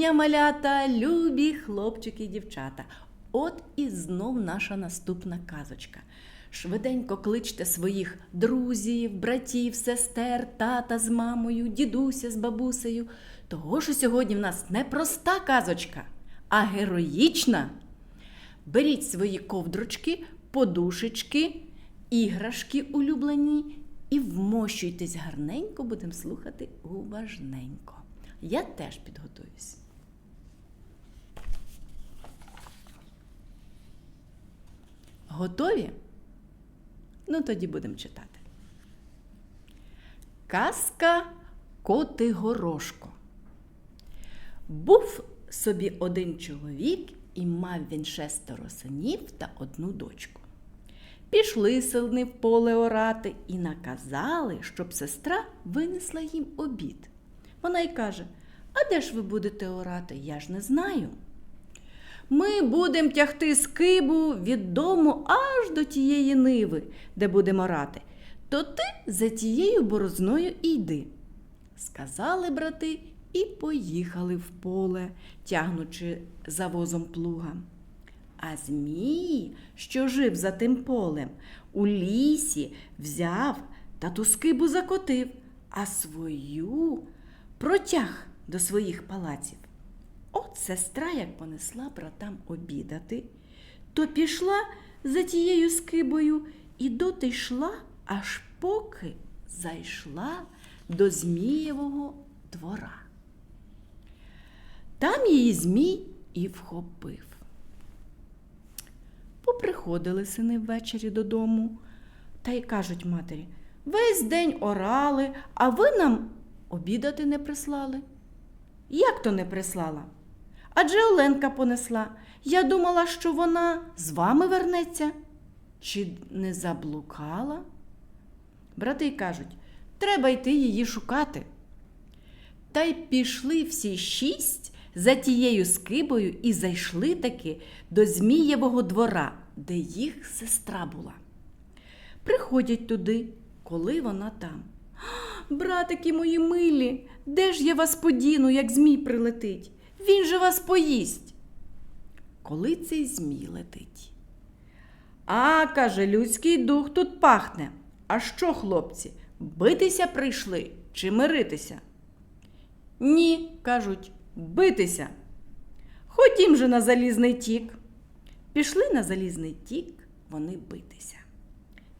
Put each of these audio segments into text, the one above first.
дня, малята, любі хлопчики і дівчата. От і знов наша наступна казочка. Швиденько кличте своїх друзів, братів, сестер, тата з мамою, дідуся з бабусею. Того що сьогодні в нас не проста казочка, а героїчна. Беріть свої ковдрочки, подушечки, іграшки улюблені і вмощуйтесь гарненько, будемо слухати уважненько. Я теж підготуюсь. Готові? Ну, тоді будемо читати. Казка Коти Горошко. Був собі один чоловік, і мав він шестеро синів та одну дочку. Пішли силни в поле орати і наказали, щоб сестра винесла їм обід. Вона й каже: А де ж ви будете орати? Я ж не знаю. Ми будемо тягти скибу від дому аж до тієї ниви, де будемо орати. То ти за тією борозною йди. Сказали брати і поїхали в поле, тягнучи за возом плуга. А Змій, що жив за тим полем, у лісі взяв та ту скибу закотив, а свою протяг до своїх палаців. Сестра, як понесла братам обідати, то пішла за тією скибою і доти йшла, аж поки зайшла до Змієвого двора. Там її Змій і вхопив. Поприходили сини ввечері додому та й кажуть матері, весь день орали, а ви нам обідати не прислали. Як то не прислала? Адже Оленка понесла. Я думала, що вона з вами вернеться. Чи не заблукала? Брати й кажуть, треба йти її шукати. Та й пішли всі шість за тією скибою і зайшли таки до Змієвого двора, де їх сестра була. Приходять туди, коли вона там. Братики мої милі, де ж я вас подіну, як Змій прилетить? Він же вас поїсть. Коли цей Змій летить. А, каже, людський дух тут пахне. А що, хлопці, битися прийшли чи миритися? Ні, кажуть, битися. Ходім же на залізний тік. Пішли на залізний тік вони битися.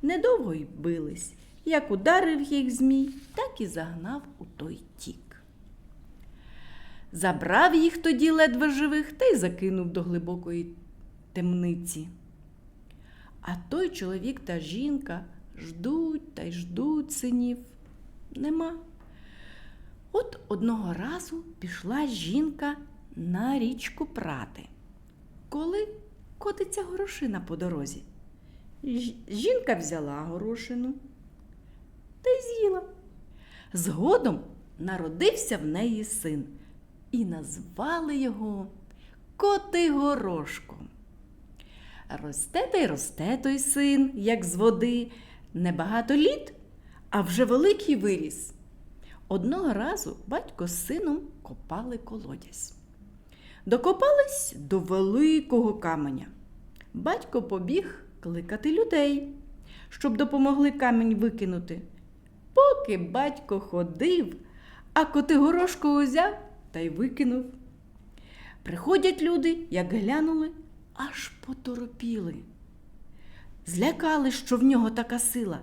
Недовго й бились. Як ударив їх Змій, так і загнав у той тік. Забрав їх тоді ледве живих та й закинув до глибокої темниці. А той чоловік та жінка ждуть та й ждуть синів. Нема. От одного разу пішла жінка на річку прати, коли котиться горошина по дорозі. Жінка взяла горошину та й з'їла. Згодом народився в неї син, і назвали його Котигорошком. Росте та й росте той син, як з води, небагато літ, а вже великий виріс. Одного разу батько з сином копали колодязь. Докопались до великого каменя. Батько побіг кликати людей, щоб допомогли камінь викинути. Поки батько ходив, а Котигорошко узяв та й викинув. Приходять люди, як глянули, аж поторопіли. Злякали, що в нього така сила,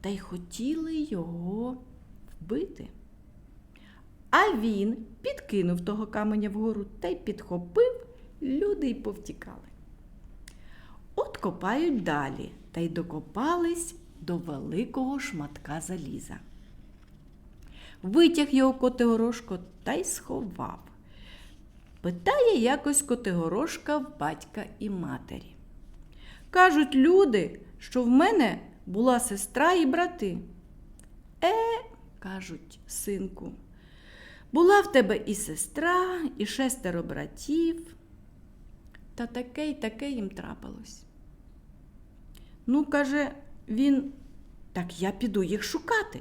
та й хотіли його вбити. А він підкинув того каменя вгору та й підхопив, люди й повтікали. От копають далі та й докопались до великого шматка заліза. Витяг його Котигорошко та й сховав. Питає якось Котигорошка в батька і матері. Кажуть люди, що в мене була сестра і брати. Е, кажуть, синку, була в тебе і сестра, і шестеро братів. Та таке й таке їм трапилось. Ну, каже він, так я піду їх шукати.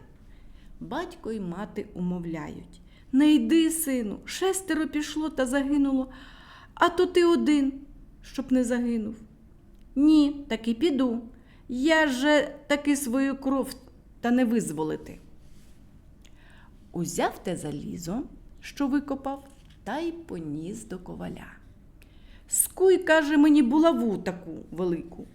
Батько й мати умовляють. Не йди, сину, шестеро пішло та загинуло, а то ти один, щоб не загинув. Ні, таки піду. Я же таки свою кров та не визволити. Узяв те залізо, що викопав, та й поніс до коваля. Скуй, каже, мені булаву таку велику.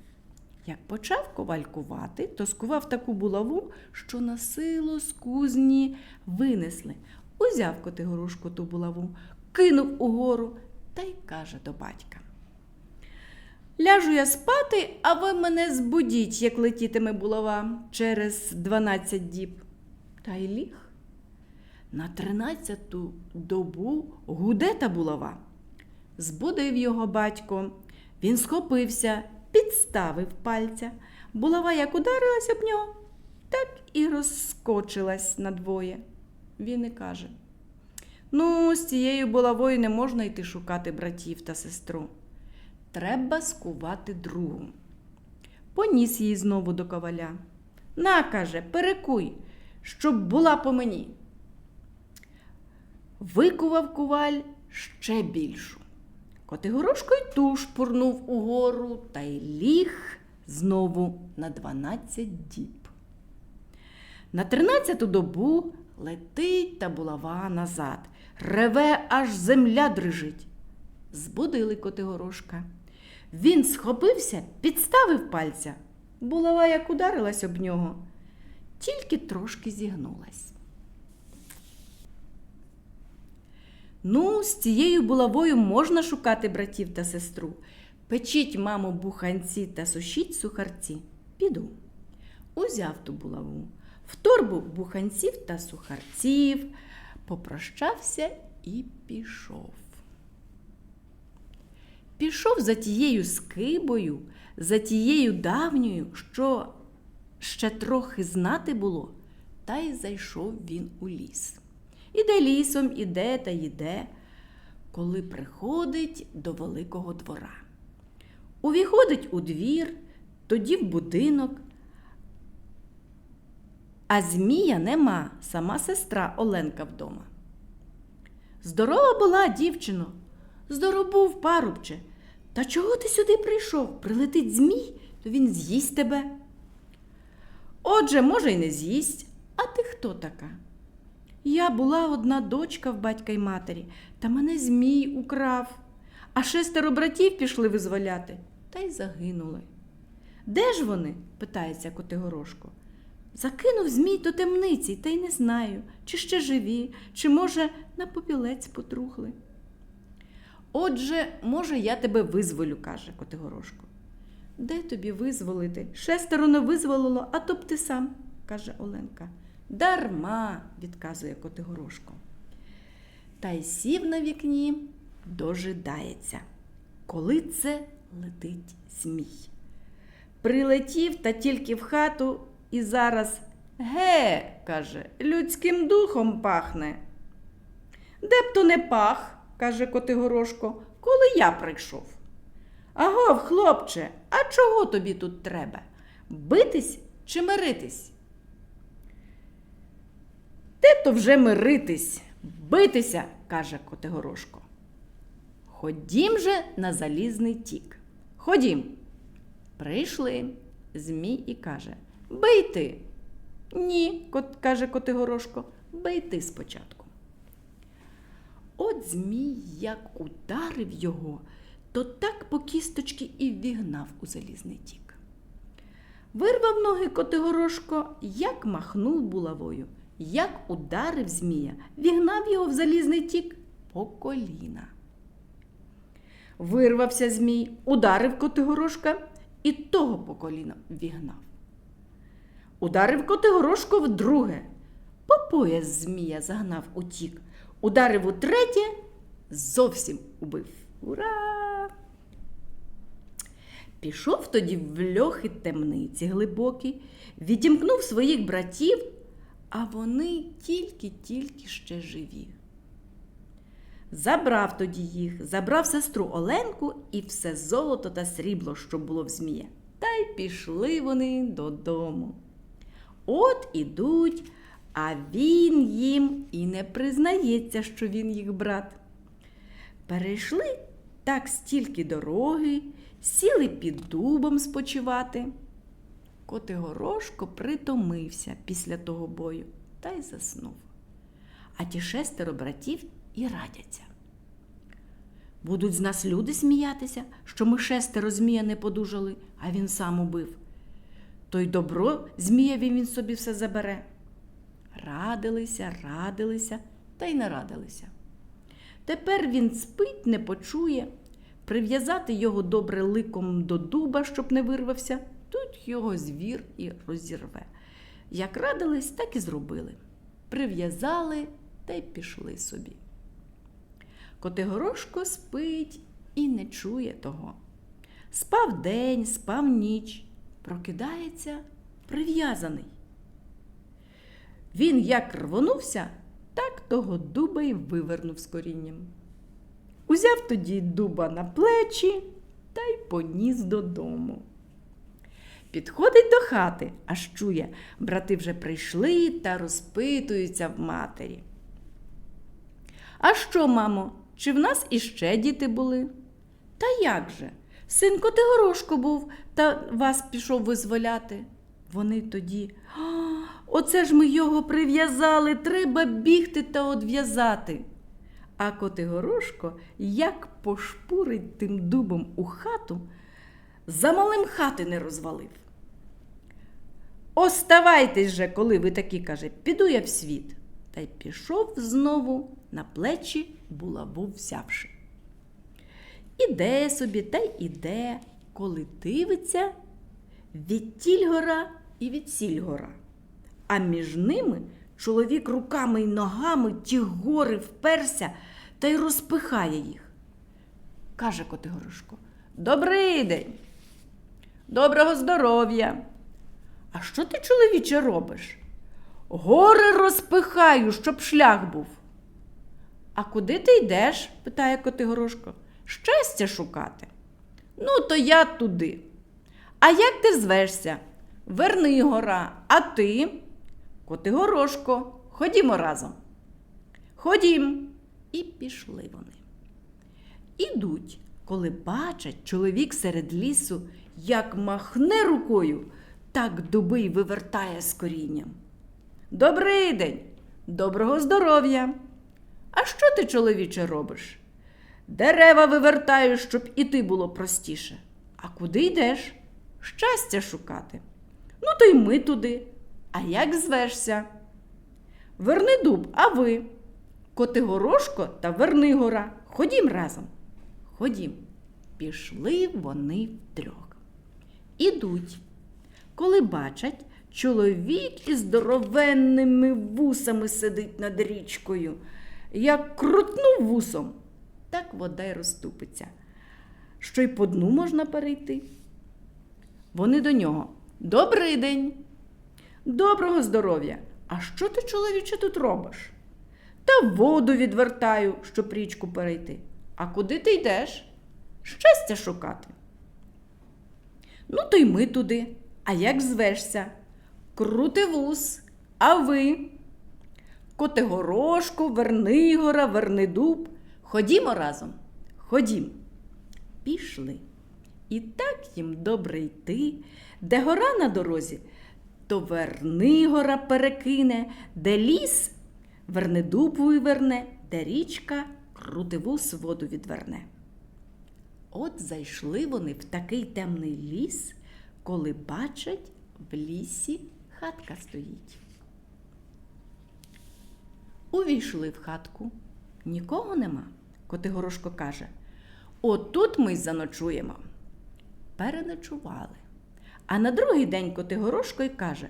Як почав ковалькувати, то скував таку булаву, що на силу з кузні винесли. Узяв Котигорошко ту булаву, кинув угору та й каже до батька. Ляжу я спати, а ви мене збудіть, як летітиме булава через дванадцять діб. Та й ліг. На тринадцяту добу гуде та булава. Збудив його батько. Він схопився, підставив пальця. Булава як ударилась об нього, так і розскочилась надвоє. Він і каже: Ну, з цією булавою не можна йти шукати братів та сестру. Треба скувати другу. Поніс її знову до коваля. На, каже, перекуй, щоб була по мені. Викував коваль ще більшу. Котигорошко й ту шпурнув угору та й ліг знову на дванадцять діб. На тринадцяту добу летить та булава назад, реве, аж земля дрижить. Збудили Котигорошка. Він схопився, підставив пальця. Булава як ударилась об нього, тільки трошки зігнулась. Ну, з цією булавою можна шукати братів та сестру. Печіть, мамо, буханці та сушіть сухарці. Піду. Узяв ту булаву, в торбу буханців та сухарців, попрощався і пішов. Пішов за тією скибою, за тією давньою, що ще трохи знати було, та й зайшов він у ліс. Іде лісом, іде та йде, коли приходить до великого двора. Увіходить у двір, тоді в будинок. А Змія нема, сама сестра Оленка вдома. Здорова була, дівчино, здоров був, парубче. Та чого ти сюди прийшов? Прилетить Змій, то він з'їсть тебе. Отже, може, й не з'їсть, а ти хто така? Я була одна дочка в батька й матері, та мене Змій украв, а шестеро братів пішли визволяти, та й загинули. Де ж вони? питається Котигорошко. Закинув Змій до темниці, та й не знаю, чи ще живі, чи, може, на попілець потрухли. Отже, може, я тебе визволю, каже Котигорошко. Де тобі визволити? Шестеро не визволило, а то б ти сам, каже Оленка. Дарма, відказує Котигорошко. Та й сів на вікні, дожидається, коли це летить змій. Прилетів та тільки в хату і зараз ге, каже, людським духом пахне. Де б то не пах, каже Котигорошко, коли я прийшов. Агов, хлопче, а чого тобі тут треба? Битись чи миритись? Де то вже миритись, битися, каже Котигорошко. Ходім же на залізний тік. Ходім. Прийшли. Змій і каже Бий ти. Ні, каже Котигорошко, бий ти спочатку. От Змій як ударив його, то так по кісточки і ввігнав у залізний тік. Вирвав ноги Котигорошко, як махнув булавою, як ударив Змія, вігнав його в залізний тік по коліна. Вирвався Змій, ударив Котигорошка і того по коліна вігнав. Ударив Котигорошко вдруге, по пояс Змія загнав утік, ударив утретє, зовсім убив. Ура! Пішов тоді в льохи темниці глибокі, відімкнув своїх братів, а вони тільки-тільки ще живі. Забрав тоді їх, забрав сестру Оленку і все золото та срібло, що було в Змія. Та й пішли вони додому. От ідуть, а він їм і не признається, що він їх брат. Перейшли так стільки дороги, сіли під дубом спочивати. Котигорошко притомився після того бою та й заснув. А ті шестеро братів і радяться. Будуть з нас люди сміятися, що ми шестеро змія не подужали, а він сам убив. То й добро змієві він собі все забере. Радилися, радилися та й нарадилися. Тепер він спить, не почує. Прив'язати його добре ликом до дуба, щоб не вирвався, тут його звір і розірве. Як радились, так і зробили. Прив'язали та й пішли собі. Котигорошко спить і не чує того. Спав день, спав ніч, прокидається прив'язаний. Він як рвонувся, так того дуба й вивернув з корінням. Узяв тоді дуба на плечі та й поніс додому. Підходить до хати, аж чує, брати вже прийшли та розпитуються в матері. А що, мамо, чи в нас іще діти були? Та як же? Син Котигорошко був та вас пішов визволяти. Вони тоді. Оце ж ми його прив'язали, треба бігти та одв'язати. А Котигорошко як пошпурить тим дубом у хату, за малим хати не розвалив. Оставайтесь же, коли ви такі, каже, піду я в світ. Та й пішов знову на плечі булаву взявши. Іде собі та й іде, коли дивиться відтіль гора і відсіль гора. А між ними чоловік руками й ногами ті гори вперся та й розпихає їх. Каже Котигорошко, Добрий день, доброго здоров'я. А що ти, чоловіче, робиш? Гори розпихаю, щоб шлях був. А куди ти йдеш? питає Котигорошко. Щастя шукати. Ну, то я туди. А як ти звешся? Верни гора, а ти? Котигорошко, ходімо разом. Ходім. І пішли вони. Ідуть, коли бачать чоловік серед лісу, як махне рукою, так дуби й вивертає з корінням. Добрий день, доброго здоров'я. А що ти, чоловіче, робиш? Дерева вивертаю, щоб іти було простіше. А куди йдеш? Щастя шукати. Ну, то й ми туди. А як звешся? Верни дуб, а ви? Котигорошко та Вернигора. Ходім разом. Ходім. Пішли вони втрьох. Ідуть. Коли бачать, чоловік із здоровенними вусами сидить над річкою. Як крутнув вусом, так вода й розступиться. Що й по дну можна перейти. Вони до нього. Добрий день. Доброго здоров'я. А що ти, чоловіче, тут робиш? Та воду відвертаю, щоб річку перейти. А куди ти йдеш? Щастя шукати. Ну, то й ми туди. А як звешся? Крутивус. А ви? Котигорошко, Вернигора, Вернидуб. Ходімо разом. Ходім. Пішли. І так їм добре йти, де гора на дорозі, то Вернигора перекине, де ліс Вернидуб виверне, де річка крутивус воду відверне. От зайшли вони в такий темний ліс, коли бачать, в лісі хатка стоїть. Увійшли в хатку. Нікого нема. Котигорошко каже. Отут ми й заночуємо. Переночували. А на другий день Котигорошко й каже: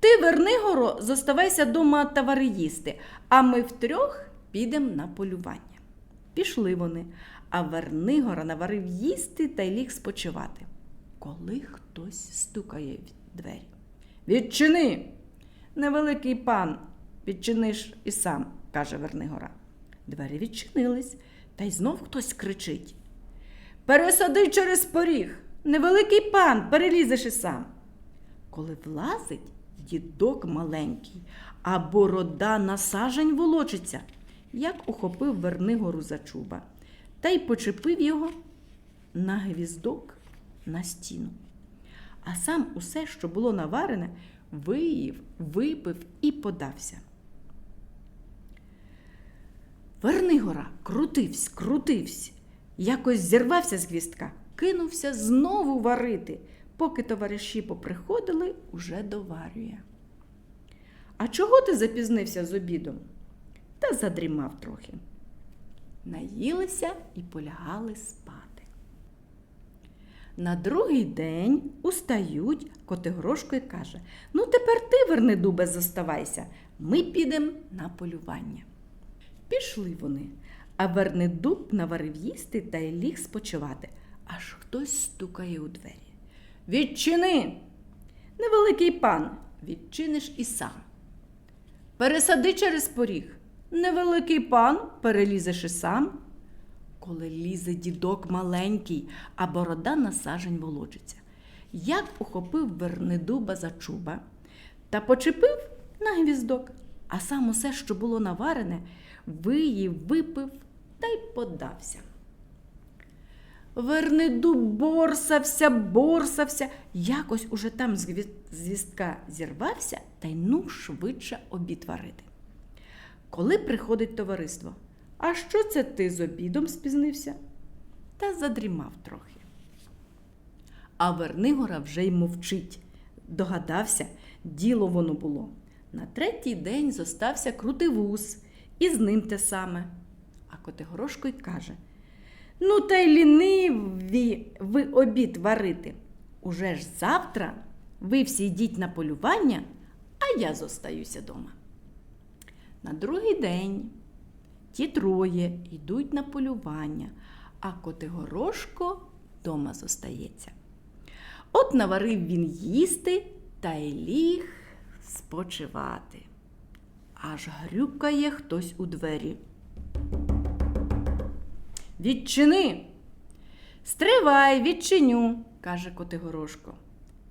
Ти, Вернигоро, зоставайся дома тавари їсти, а ми втрьох підемо на полювання. Пішли вони, а Вернигора наварив їсти та й ліг спочивати. Коли хтось стукає в двері. Відчини! Невеликий пан, відчиниш і сам, каже Вернигора. Двері відчинились, та й знов хтось кричить. Пересади через поріг, невеликий пан, перелізеш і сам. Коли влазить дідок маленький, а борода на сажень волочиться, як ухопив Вернигору за чуба, та й почепив його на гвіздок на стіну. А сам усе, що було наварене, виїв, випив і подався. Вернигора крутився, крутився, якось зірвався з гвіздка, кинувся знову варити, поки товариші поприходили, уже доварює. А чого ти запізнився з обідом? Та задрімав трохи. Наїлися і полягали спати. На другий день устають Котигорошко і каже: Ну, тепер ти, Вернедубе, зоставайся, ми підемо на полювання. Пішли вони, а Вернедуб наварив їсти та й ліг спочивати, аж хтось стукає у двері. Відчини! Невеликий пан, відчиниш і сам. Пересади через поріг. Невеликий пан, перелізеш і сам. Коли лізе дідок маленький, а борода на сажень волочиться. Як ухопив Вернедуба за чуба та почепив на гвіздок, а сам усе, що було наварене, виїв, випив та й подався. Вернедуб борсався, борсався, якось уже там з гві- зірвався та й ну швидше обід варити. Коли приходить товариство, а що це ти з обідом спізнився? Та задрімав трохи. А Вернигора вже й мовчить. Догадався, діло воно було. На третій день зостався крутивус, і з ним те саме. А Котигорошко й каже: Ну, та й ліниві ви обід варити. Уже ж завтра ви всі йдіть на полювання, а я зостаюся дома. На другий день ті троє йдуть на полювання, а Котигорошко дома зостається. От наварив він їсти та й ліг спочивати. Аж грюкає хтось у двері. Відчини. Стривай, відчиню, каже Котигорошко.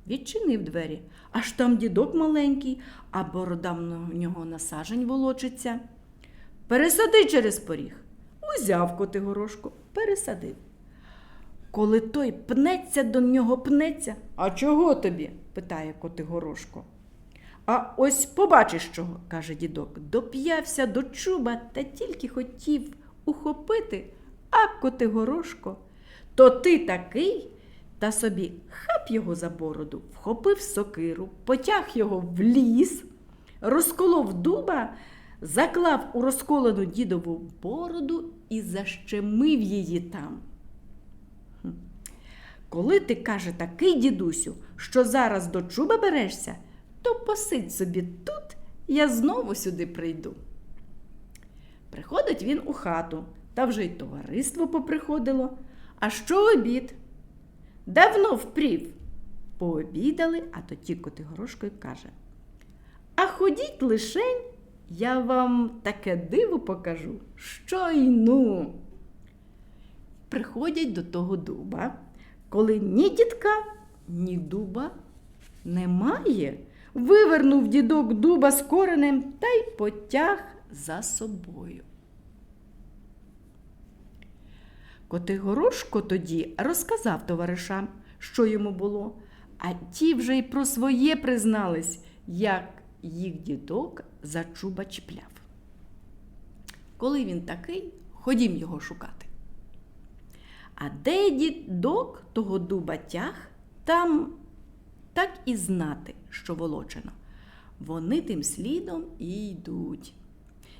Відчинив двері, аж там дідок маленький, а борода в нього на сажень волочиться. Пересади через поріг. Узяв Котигорошко, пересадив. Коли той пнеться до нього пнеться, а чого тобі? питає Котигорошко. А ось побачиш чого, каже дідок, доп'явся до чуба та тільки хотів ухопити, а Котигорошко, то ти такий, та собі хап його за бороду, вхопив сокиру, потяг його в ліс, розколов дуба, заклав у розколену дідову бороду і защемив її там. Коли ти, каже, такий дідусю, що зараз до чуба берешся, то посидь собі тут, я знову сюди прийду. Приходить він у хату, та вже й товариство поприходило. А що обід? Давно впрів. Пообідали, а тоді Котигорошко й каже. А ходіть лишень, я вам таке диво покажу, що й ну. Приходять до того дуба, коли ні дідка, ні дуба немає. Вивернув дідок дуба з коренем та й потяг за собою. Котигорошко тоді розказав товаришам, що йому було, а ті вже й про своє признались, як їх дідок за чуба чіпляв. Коли він такий, ходім його шукати. А де дідок того дуба тяг, там так і знати, що волочено. Вони тим слідом і йдуть.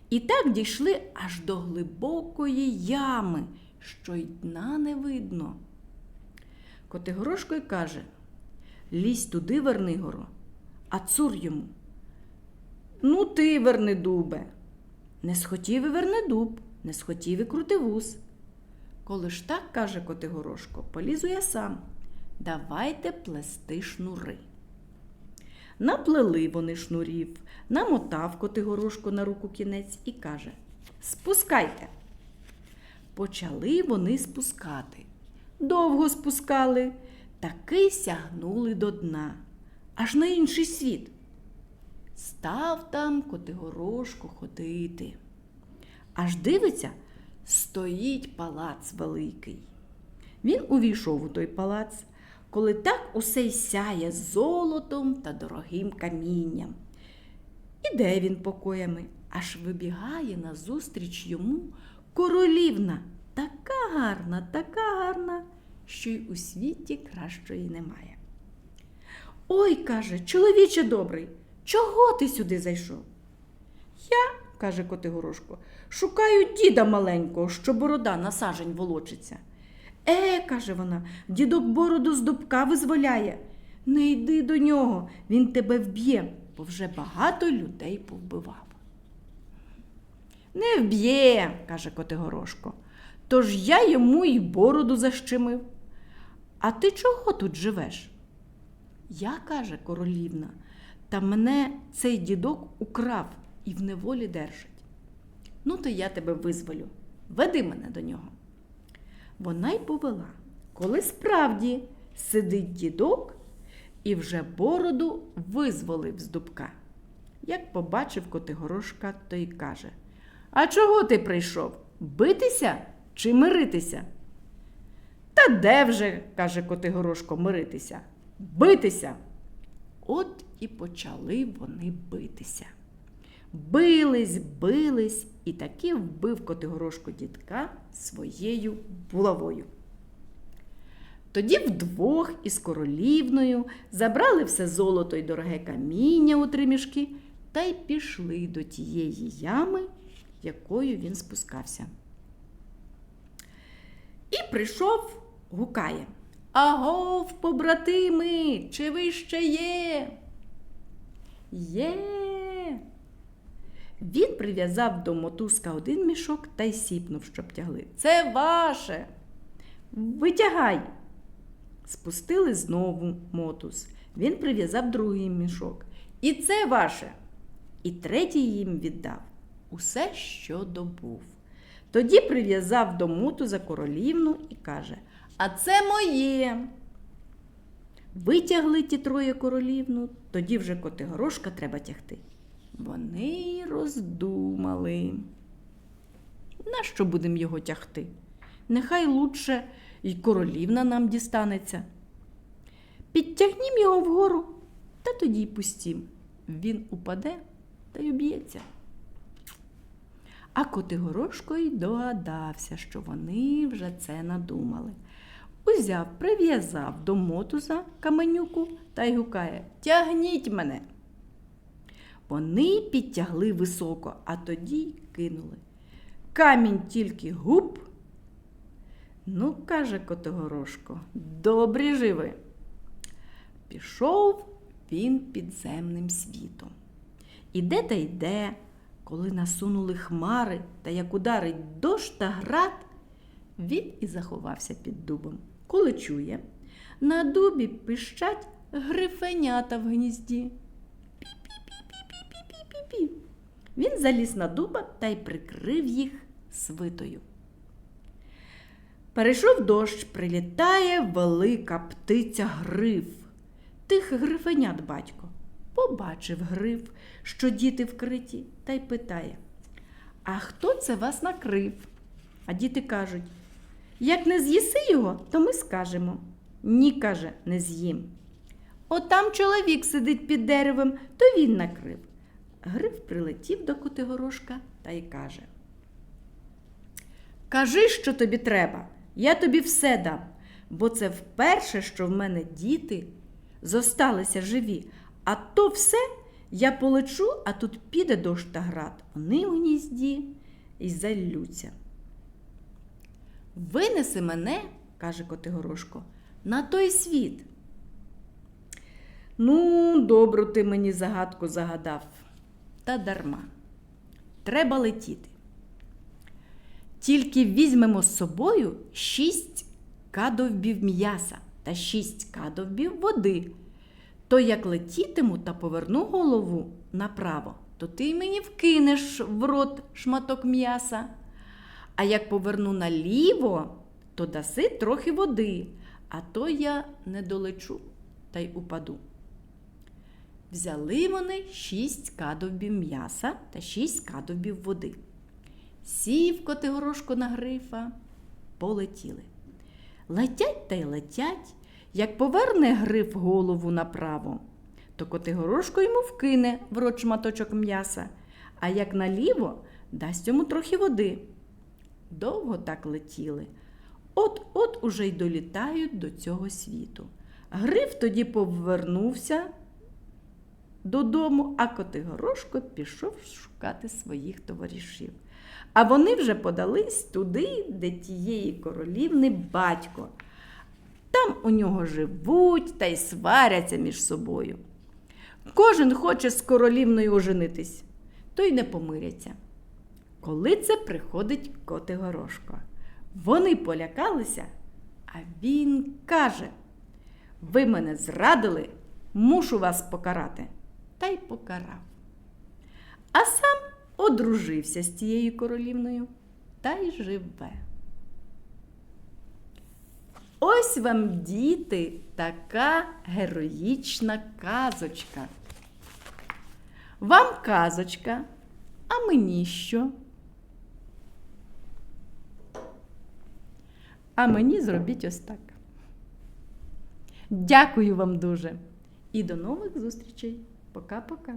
І так дійшли аж до глибокої ями, що й дна не видно. Котигорошко й каже Лізь туди, Вернигоро, а цур йому. Ну, ти, Вернедубе. Не схотів і Вернедуб, не схотів і крутивус. Коли ж так, каже Котигорошко, полізу я сам. Давайте плести шнури. Наплели вони шнурів, намотав Котигорошко на руку кінець і каже Спускайте. Почали вони спускати. Довго спускали, таки сягнули до дна, аж на інший світ. Став там Котигорошко ходити. Аж дивиться, стоїть палац великий. Він увійшов у той палац, коли так усе й сяє золотом та дорогим камінням. Іде він покоями, аж вибігає назустріч йому королівна, така гарна, така гарна, що й у світі кращої немає. Ой, каже, чоловіче добрий, чого ти сюди зайшов? Я, каже Котигорошко, шукаю діда маленького, що борода на сажень волочиться. Е, каже вона, дідок бороду з дубка визволяє. Не йди до нього, він тебе вб'є, бо вже багато людей повбивав. Не вб'є, каже Котигорошко, тож я йому й бороду защемив. А ти чого тут живеш? Я, каже королівна, та мене цей дідок украв і в неволі держить. Ну, то я тебе визволю. Веди мене до нього. Вона й повела, коли справді сидить дідок і вже бороду визволив з дубка. Як побачив Котигорошка, то й каже: А чого ти прийшов? Битися чи миритися? Та де вже, каже Котигорошко, миритися? Битися. От і почали вони битися. Бились, бились, і таки вбив Котигорошко дідка своєю булавою. Тоді вдвох із королівною забрали все золото й дороге каміння у три мішки та й пішли до тієї ями, якою він спускався. І прийшов, гукає. Агов, побратими, чи ви ще є? Є. Він прив'язав до мотузка один мішок та й сіпнув, щоб тягли. Це ваше. Витягай. Спустили знову мотуз. Він прив'язав другий мішок. І це ваше. І третій їм віддав усе, що добув. Тоді прив'язав до мотуза королівну і каже: А це моє. Витягли ті троє королівну, тоді вже Котигорошка треба тягти. Вони роздумали. Нащо будемо його тягти? Нехай лучше й королівна нам дістанеться. Підтягнім його вгору, та тоді й пустім. Він упаде та й об'ється. А Котигорошко й догадався, що вони вже це надумали. Узяв, прив'язав до мотуза каменюку та й гукає Тягніть мене. Вони підтягли високо, а тоді кинули. Камінь тільки губ. Ну, каже Котигорошко, добрі живи. Пішов він підземним світом. Іде та йде, коли насунули хмари та як ударить дощ та град, він і заховався під дубом. Коли чує, на дубі пищать грифенята в гнізді. Пі-пі-пі-пі-пі-пі-пі. Він заліз на дуба та й прикрив їх свитою. Перейшов дощ, прилітає велика птиця гриф. Тих грифенят батько. Побачив гриф, що діти вкриті, та й питає: А хто це вас накрив? А діти кажуть: як не з'їси його, то ми скажемо. Ні, каже, не з'їм. От там чоловік сидить під деревом, то він накрив. Гриф прилетів до Котигорошка та й каже: Кажи, що тобі треба, я тобі все дам, бо це вперше, що в мене діти зосталися живі, а то все я полечу, а тут піде дощ та град. Вони в гнізді і заллються. Винеси мене, каже Котигорошко, на той світ. Ну, добру ти мені загадку загадав, та дарма. Треба летіти. Тільки візьмемо з собою шість кадовбів м'яса та шість кадовбів води. То як летітиму та поверну голову направо, то ти мені вкинеш в рот шматок м'яса. А як поверну наліво, то даси трохи води, а то я не долечу та й упаду. Взяли вони шість кадовбів м'яса та шість кадовбів води. Сів Котигорошко на грифа, полетіли. Летять та й летять, як поверне гриф голову направо, то Котигорошко йому вкине в рот шматочок м'яса, а як наліво дасть йому трохи води. Довго так летіли. От-от уже й долітають до цього світу. Гриф тоді повернувся додому, а Котигорошко пішов шукати своїх товаришів. А вони вже подались туди, де тієї королівни батько. Там у нього живуть та й сваряться між собою. Кожен хоче з королівною оженитись, то й не помиряться. Коли це приходить Котигорошко. Вони полякалися, а він каже: Ви мене зрадили, мушу вас покарати. Та й покарав. А сам одружився з тією королівною та й живе. Ось вам, діти, така героїчна казочка. Вам казочка, а мені що? А мені зробіть ось так. Дякую вам дуже. І до нових зустрічей. Пока-пока.